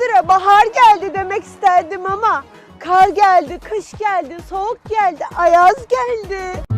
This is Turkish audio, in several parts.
Ildır'a bahar geldi demek isterdim ama kar geldi, kış geldi, soğuk geldi, ayaz geldi.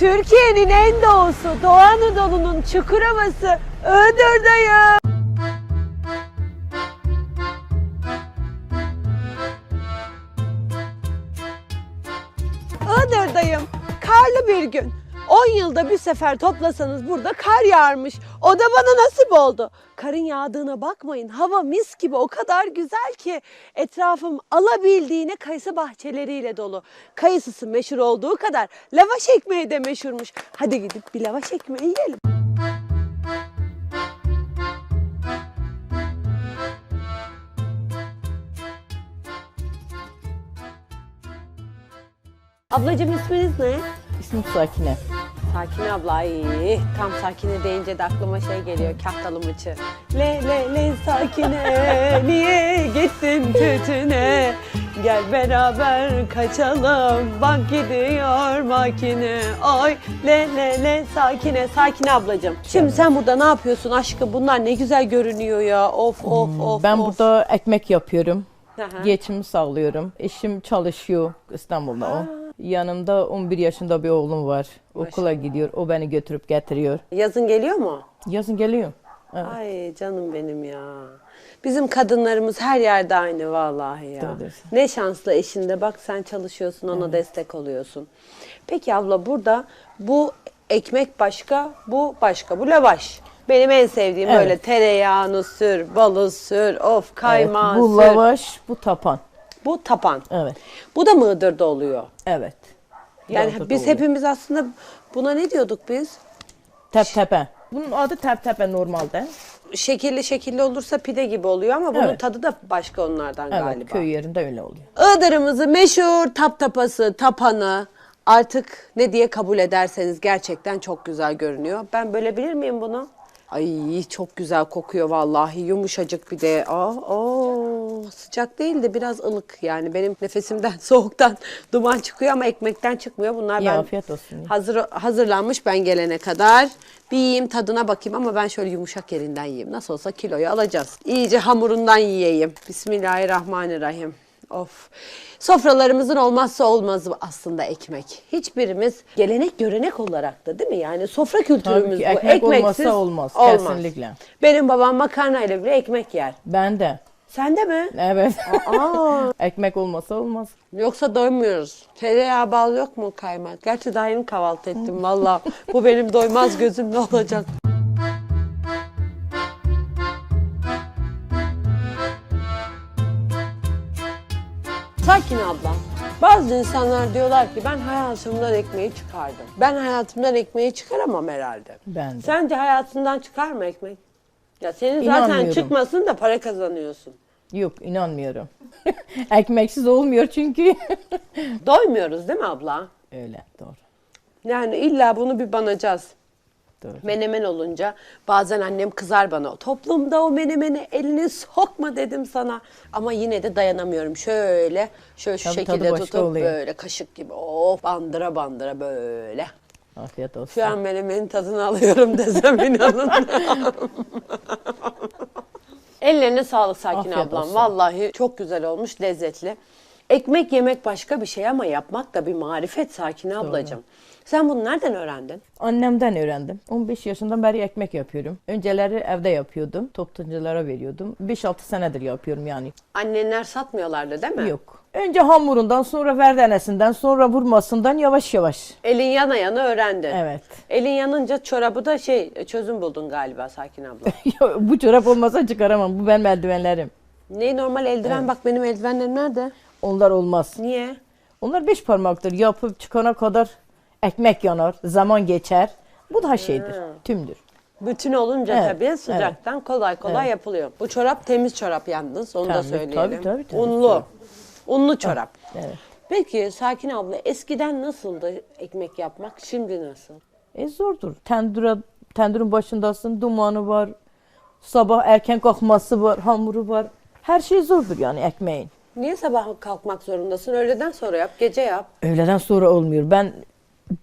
Türkiye'nin en doğusu, Doğu Anadolu'nun Çukurova'sı Iğdır'dayım. Iğdır'dayım. Karlı bir gün. 10 yılda bir sefer toplasanız burada kar yağarmış. O da bana nasip oldu. Karın yağdığına bakmayın. Hava mis gibi o kadar güzel ki etrafım alabildiğine kayısı bahçeleriyle dolu. Kayısısı meşhur olduğu kadar lavaş ekmeği de meşhurmuş. Hadi gidip bir lavaş ekmeği yiyelim. Ablacığım isminiz ne? İsmim Sakine. Sakine abla ay tam Sakine deyince de aklıma şey geliyor kahtalı mıçı. Le le le Sakine niye gittin tütüne? Gel beraber kaçalım bak gidiyor makine. Ay le le le Sakine Sakine ablacığım. Şimdi sen burada ne yapıyorsun aşkım bunlar ne güzel görünüyor ya of of of Ben of. burada ekmek yapıyorum. Hı. Geçimi sağlıyorum. Eşim çalışıyor İstanbul'da o. Yanımda 11 yaşında bir oğlum var. Okula gidiyor. O beni götürüp getiriyor. Yazın geliyor mu? Yazın geliyor. Evet. Ay canım benim ya. Bizim kadınlarımız her yerde aynı vallahi ya. Doğru. Ne şanslı eşinde bak sen çalışıyorsun ona destek oluyorsun. Peki abla burada bu ekmek başka bu başka bu lavaş. Benim en sevdiğim Evet. böyle tereyağını sür, balı sür, of Evet, kaymağı Bu sür. lavaş, bu tapan. Bu tapan. Evet. Bu da mı Iğdır'da oluyor? Evet. Yani Yolda da biz oluyor. hepimiz aslında buna ne diyorduk biz? Tep tepe. Bunun adı tep tepe normalde. Şekilli şekilli olursa pide gibi oluyor ama bunun Evet. tadı da başka onlardan Evet, galiba. köy yerinde öyle oluyor. Iğdır'ımızı meşhur taptapası, tapanı artık ne diye kabul ederseniz gerçekten çok güzel görünüyor. Ben bölebilir miyim bunu? Ay çok güzel kokuyor vallahi yumuşacık bir de. Aa, aa, sıcak değil de biraz ılık yani benim nefesimden soğuktan duman çıkıyor ama ekmekten çıkmıyor. Bunlar İyi, ben afiyet olsun. hazır hazırlanmış ben gelene kadar. Bir yiyeyim tadına bakayım ama ben şöyle yumuşak yerinden yiyeyim. Nasıl olsa kiloyu alacağız. İyice hamurundan yiyeyim. Bismillahirrahmanirrahim. Of. Sofralarımızın olmazsa olmazı aslında ekmek. Hiçbirimiz gelenek görenek olarak da değil mi? Yani sofra kültürümüz ki, bu. ekmek Ekmeksiz olmazsa olmaz, kesinlikle. Benim babam makarnayla bile ekmek yer. Ben de. Sen de mi? Evet. Aa, Ekmek olmasa olmaz. yoksa doymuyoruz. Tereyağı bal yok mu kaymak? Gerçi daha yeni kahvaltı ettim valla. Bu benim doymaz gözüm ne olacak? Sakin abla. Bazı insanlar diyorlar ki ben hayatımdan ekmeği çıkardım. Ben hayatımdan ekmeği çıkaramam herhalde. Ben de. Sence hayatından çıkar mı ekmek? Ya senin zaten İnanmıyorum. çıkmasın da para kazanıyorsun. Yok inanmıyorum. Ekmeksiz olmuyor çünkü. Doymuyoruz değil mi abla? öyle doğru. Yani illa bunu bir banacağız. Doğru. Menemen olunca bazen annem kızar bana. Toplumda o menemeni elini sokma dedim sana. Ama yine de dayanamıyorum. Şöyle, şöyle şu Tabii, tadı şekilde başka tutup oluyor. böyle kaşık gibi. Of bandıra bandıra böyle. Afiyet olsun. Şu an menemenin tadını alıyorum desem inanın. Ellerine sağlık Sakin Afiyet ablam. olsun. Vallahi çok güzel olmuş, lezzetli. Ekmek yemek başka bir şey ama yapmak da bir marifet Sakin ablacığım. Sen bunu nereden öğrendin? Annemden öğrendim. 15 yaşından beri ekmek yapıyorum. Önceleri evde yapıyordum. Toptancılara veriyordum. 5-6 senedir yapıyorum yani. Annenler satmıyorlardı değil mi? Yok. Önce hamurundan, sonra verdenesinden, sonra vurmasından yavaş yavaş. Elin yana yana öğrendin. Evet. Elin yanınca çorabı da şey çözüm buldun galiba Sakin abla. Bu çorap olmasa çıkaramam. Bu benim eldivenlerim. ne normal eldiven bak benim eldivenlerim nerede? Onlar olmaz. Niye? Onlar beş parmaktır. Yapıp çıkana kadar ekmek yanar, zaman geçer. Bu da şeydir, tümdür. Bütün olunca Evet, tabii sıcaktan kolay kolay yapılıyor. Bu çorap temiz çorap yalnız onu da Tabii, söyleyelim. tabii, tabii, tabii, Unlu. Unlu çorap. Evet. Peki Sakin abla eskiden nasıldı ekmek yapmak, şimdi nasıl? E zordur. Tendura, tendurun başındasın, dumanı var. Sabah erken kalkması var, hamuru var. Her şey zordur yani ekmeğin. Niye sabah kalkmak zorundasın? Öğleden sonra yap, gece yap. Öğleden sonra olmuyor. Ben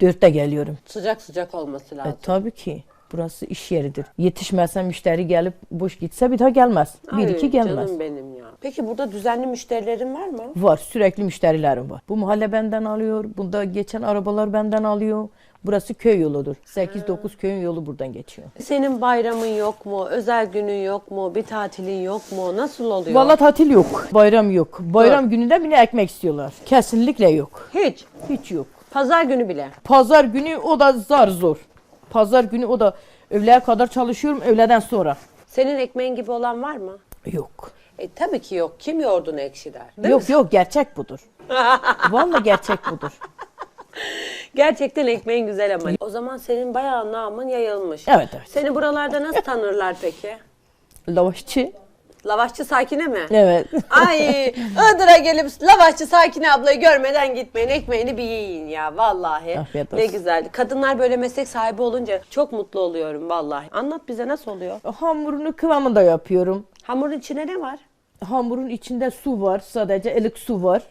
dörtte geliyorum. Sıcak sıcak olması E, lazım. tabii ki. Burası iş yeridir. Yetişmezse müşteri gelip boş gitse bir daha gelmez. Bir Ay, iki gelmez. Canım benim ya. Peki burada düzenli müşterilerin var mı? Var sürekli müşterilerim var. Bu mahalle benden alıyor. Bunda geçen arabalar benden alıyor. Burası köy yoludur. 8-9 köyün yolu buradan geçiyor. Senin bayramın yok mu? Özel günün yok mu? Bir tatilin yok mu? Nasıl oluyor? Vallahi tatil yok. Bayram yok. Bayram gününde bile ekmek istiyorlar. Kesinlikle yok. Hiç. Hiç yok. Pazar günü bile. Pazar günü o da zar zor. Pazar günü o da öğleye kadar çalışıyorum öğleden sonra. Senin ekmeğin gibi olan var mı? Yok. E tabii ki yok. Kim yoğurdunu ekşi der. Değil yok mi? yok gerçek budur. Vallahi gerçek budur. Gerçekten ekmeğin güzel ama. O zaman senin bayağı namın yayılmış. Evet evet. Seni buralarda nasıl tanırlar peki? Lavaşçı. Lavaşçı Sakine mi? Evet. Ay Iğdır'a gelip lavaşçı Sakine ablayı görmeden gitmeyin. Ekmeğini bir yiyin ya vallahi. Afiyet Ne olsun. güzel. Kadınlar böyle meslek sahibi olunca çok mutlu oluyorum vallahi. Anlat bize nasıl oluyor? Hamurunu kıvamında yapıyorum. Hamurun içine ne var? Hamurun içinde su var. Sadece ılık su var.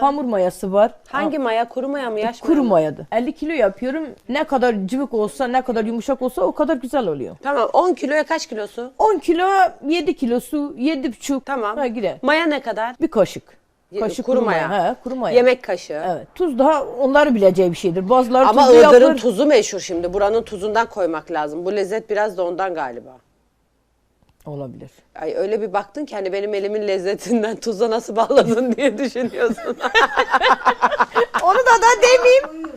Hamur mayası var. Hangi maya? Kuru maya mı? Yaş maya Kuru mı? mayadı. 50 kilo yapıyorum. Ne kadar cıvık olsa, ne kadar yumuşak olsa o kadar güzel oluyor. Tamam 10 kiloya kaç kilosu? 10 kilo, 7 kilosu, 7,5. Tamam. Ha, gider. Maya ne kadar? Bir kaşık. Ye- Kaşık kuru maya. He, kuru maya. Yemek kaşığı. Evet. Tuz daha onları bileceği bir şeydir. Bazıları Ama tuzlu Iğdır'ın yapar. tuzu meşhur şimdi. Buranın tuzundan koymak lazım. Bu lezzet biraz da ondan galiba. Olabilir. Ay öyle bir baktın ki hani benim elimin lezzetinden tuza nasıl bağladın diye düşünüyorsun. Onu da da demeyeyim.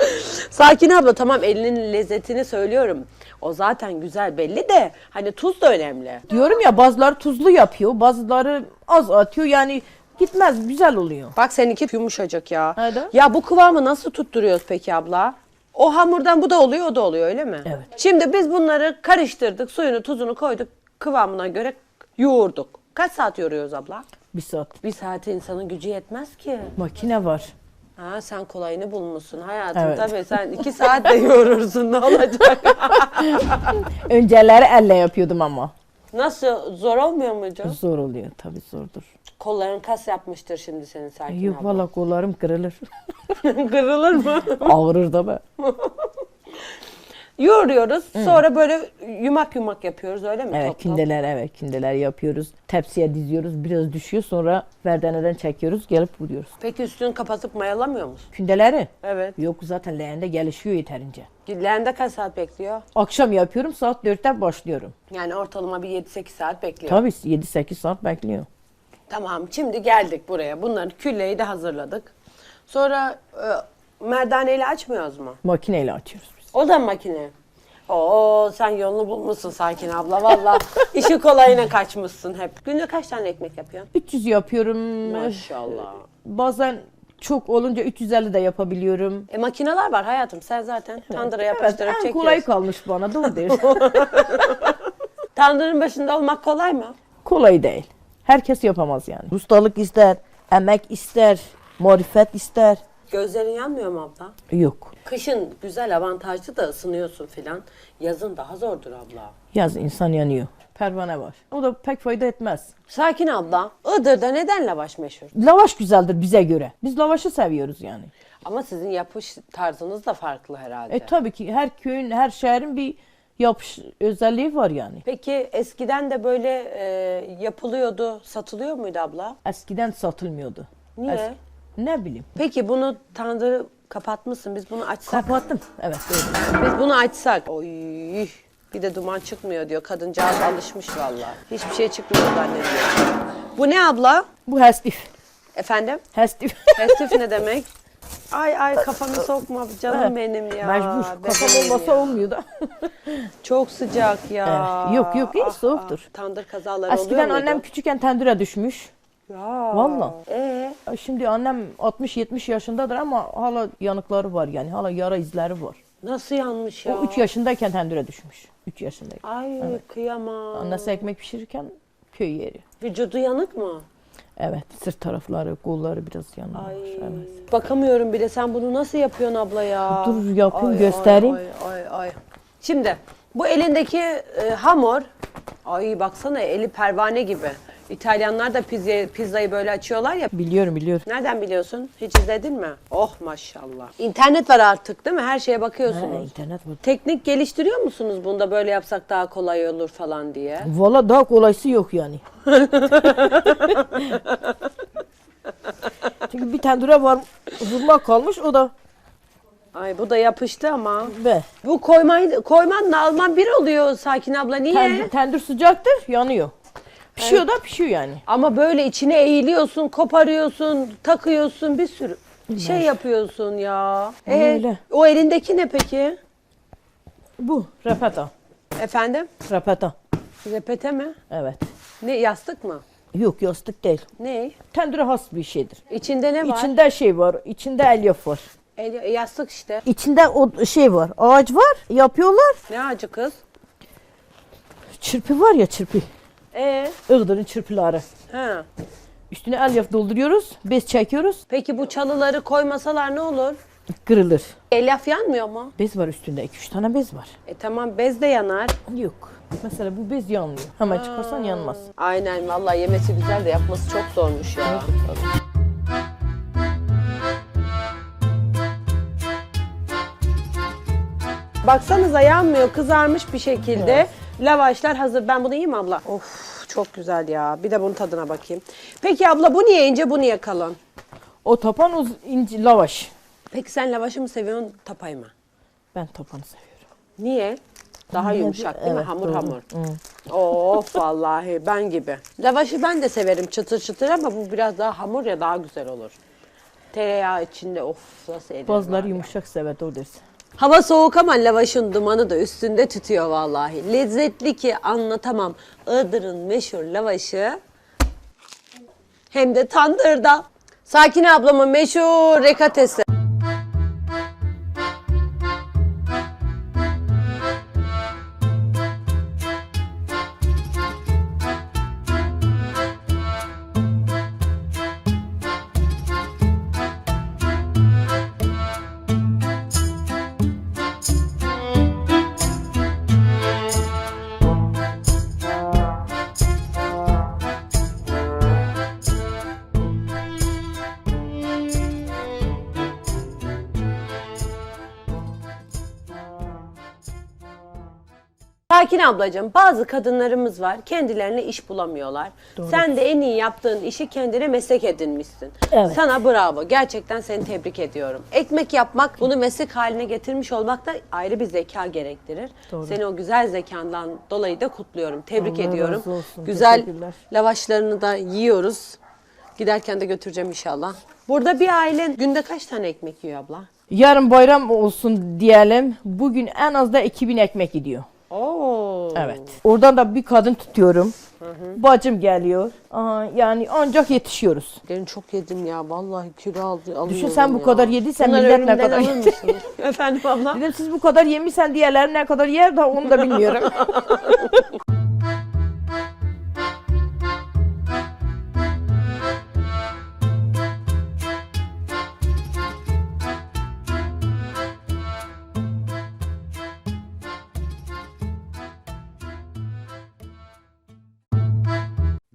Sakin abla tamam elinin lezzetini söylüyorum. O zaten güzel belli de hani tuz da önemli. Diyorum ya bazıları tuzlu yapıyor, bazıları az atıyor. Yani gitmez, güzel oluyor. Bak seninki yumuşacık ya. Evet. Ya bu kıvamı nasıl tutturuyoruz peki abla? O hamurdan bu da oluyor, o da oluyor öyle mi? Evet. Şimdi biz bunları karıştırdık, suyunu, tuzunu koyduk, kıvamına göre yoğurduk. Kaç saat yoruyoruz abla? Bir saat. Bir saate insanın gücü yetmez ki. Makine var. Ha sen kolayını bulmuşsun hayatım Evet. tabii sen iki saat de yoğurursun ne olacak? Önceleri elle yapıyordum ama. Nasıl zor olmuyor mu canım? Zor oluyor tabii zordur. Kolların kas yapmıştır şimdi senin sakin Yok abla. valla kollarım kırılır. Kırılır mı? Ağrır da be. Yoğuruyoruz sonra böyle yumak yumak yapıyoruz öyle mi? Evet Top top? kindeler evet kindeler yapıyoruz. Tepsiye diziyoruz biraz düşüyor sonra verdaneden çekiyoruz gelip vuruyoruz. Peki üstünü kapatıp mayalamıyor musun? Kündeleri Evet. yok zaten leğende gelişiyor yeterince. Leğende kaç saat bekliyor? Akşam yapıyorum saat 4'te başlıyorum. Yani ortalama bir 7-8 saat bekliyor. Tabii 7-8 saat bekliyor. Tamam şimdi geldik buraya. Bunların külleyi de hazırladık. Sonra e, merdaneyle açmıyoruz mu? Makineyle açıyoruz biz. O da makine. Oo sen yolunu bulmuşsun Sakin abla valla. işi kolayına kaçmışsın hep. Günde kaç tane ekmek yapıyorsun? 300 yapıyorum. Maşallah. Bazen çok olunca 350 de yapabiliyorum. E makineler var hayatım. Sen zaten tandıra yapıştırıp en çekiyorsun. kolay kalmış bana doğru diyorsun. Tandırın başında olmak kolay mı? kolay değil. Herkes yapamaz yani. Ustalık ister, emek ister, marifet ister. Gözlerin yanmıyor mu abla? Yok. Kışın güzel avantajlı da ısınıyorsun filan. Yazın daha zordur abla. Yaz insan yanıyor. Pervane var. O da pek fayda etmez. Sakin abla. Iğdır'da neden lavaş meşhur? Lavaş güzeldir bize göre. Biz lavaşı seviyoruz yani. Ama sizin yapış tarzınız da farklı herhalde. E tabii ki her köyün, her şehrin bir yapış özelliği var yani. Peki eskiden de böyle e, yapılıyordu, satılıyor muydu abla? Eskiden satılmıyordu. Niye? Es- ne bileyim. Peki bunu tandırı kapatmışsın. Biz bunu açsak. Kapattım. Evet doğru. Biz bunu açsak. Oy. Bir de duman çıkmıyor diyor. Kadıncağız alışmış vallahi. Hiçbir şey çıkmıyor zannediyor. Bu ne abla? Bu hestif. Efendim? Hestif. Festif ne demek? Ay ay kafamı sokma canım benim ya. Mecbur. Kafam bebeğim olmasa ya. olmuyor da. Çok sıcak ya. Evet. Yok, yok, hiç Ah, soğuktur. ah. Tandır kazaları Eskiden oluyor muydu? annem küçükken tendüre düşmüş. Ya. Valla. Ee, Şimdi annem 60-70 yaşındadır ama hala yanıkları var yani. Hala yara izleri var. nasıl yanmış ya? O 3 yaşındayken tendüre düşmüş. 3 yaşındayken. Ay kıyamam. Annesi ekmek pişirirken köy yeri. Vücudu yanık mı? Evet. Sırt tarafları, kolları biraz yanmış. Ay, Evet. bakamıyorum bile. Sen bunu nasıl yapıyorsun abla ya? Dur yapayım, Ay, göstereyim. Ay, ay, ay, ay. Şimdi bu elindeki e, hamur, ay baksana eli pervane gibi. İtalyanlar da pizza, pizzayı böyle açıyorlar ya. Biliyorum biliyorum. Nereden biliyorsun? Hiç izledin mi? Oh maşallah. İnternet var artık değil mi? Her şeye Ha, bakıyorsunuz. internet var. Teknik geliştiriyor musunuz bunda böyle yapsak daha kolay olur falan diye? Valla daha kolaysı yok yani. Çünkü bir tendüre var vurma kalmış o da Ay bu da yapıştı ama. be. Bu koymayı, koymanla alman bir oluyor Sakin abla niye? Tendür, tendür sıcaktır yanıyor. Pişiyor da pişiyor yani. Ama böyle içine eğiliyorsun, koparıyorsun, takıyorsun bir sürü şey yapıyorsun ya. Ee, Öyle. o elindeki ne peki? Bu repeta. Efendim? Repeta. Repete mi? Evet. Ne yastık mı? Yok yastık değil. Ne? Tendüre has bir şeydir. İçinde ne var? İçinde şey var. içinde elyaf var. El- yastık işte. İçinde o şey var. Ağaç var. Yapıyorlar. Ne ağacı kız? Çırpı var ya çırpı. Ee, Iğdır'ın çırpıları. ha. Üstüne elyaf dolduruyoruz. Bez çekiyoruz. Peki bu çalıları koymasalar ne olur? Kırılır. Elyaf yanmıyor mu? Bez var üstünde. 2-3 tane bez var. E tamam bez de yanar. Yok. Mesela bu bez yanmıyor. Hemen çıkarsan yanmaz. Aynen vallahi yemesi güzel de yapması çok zormuş ya. Baksanıza yanmıyor kızarmış bir şekilde. Lavaşlar hazır. Ben bunu yiyeyim mi abla? Of çok güzel ya. Bir de bunun tadına bakayım. Peki abla bu niye ince bu niye kalın? O tapan uz inci lavaş. Peki sen lavaşı mı seviyorsun tapayı mı? Ben tapanı seviyorum. Niye? Daha Niye? yumuşak değil mi? Evet, Hamur doğru. hamur. Of vallahi ben gibi. Lavaşı ben de severim çıtır çıtır ama bu biraz daha hamur ya daha güzel olur. Tereyağı içinde of nasıl eder Bazıları yumuşak sever o dersin. Hava soğuk ama lavaşın dumanı da üstünde tütüyor vallahi. Lezzetli ki anlatamam. Iğdır'ın meşhur lavaşı hem de tandırda. Sakine ablamın meşhur rekatesi. Sakin ablacığım bazı kadınlarımız var kendilerine iş bulamıyorlar. Sen de en iyi yaptığın işi kendine meslek edinmişsin. Evet. Sana bravo. Gerçekten seni tebrik ediyorum. Ekmek yapmak, bunu meslek haline getirmiş olmak da ayrı bir zeka gerektirir. Doğru. Seni o güzel zekandan dolayı da kutluyorum. Tebrik Allah ediyorum. razı olsun. Güzel lavaşlarını da yiyoruz. Giderken de götüreceğim inşallah. Burada bir ailen günde kaç tane ekmek yiyor abla? Yarın bayram olsun diyelim. Bugün en az da 2000 ekmek gidiyor. Evet. Oradan da bir kadın tutuyorum. Bacım geliyor. Aa, yani ancak yetişiyoruz. Ben çok yedim ya. Vallahi kilo aldı, alıyorum Düşün sen bu ya. kadar yediysen Bunları millet ne kadar alır mısınız? Efendim abla? Dedim siz bu kadar yemişsen diğerleri ne kadar yer de onu da bilmiyorum.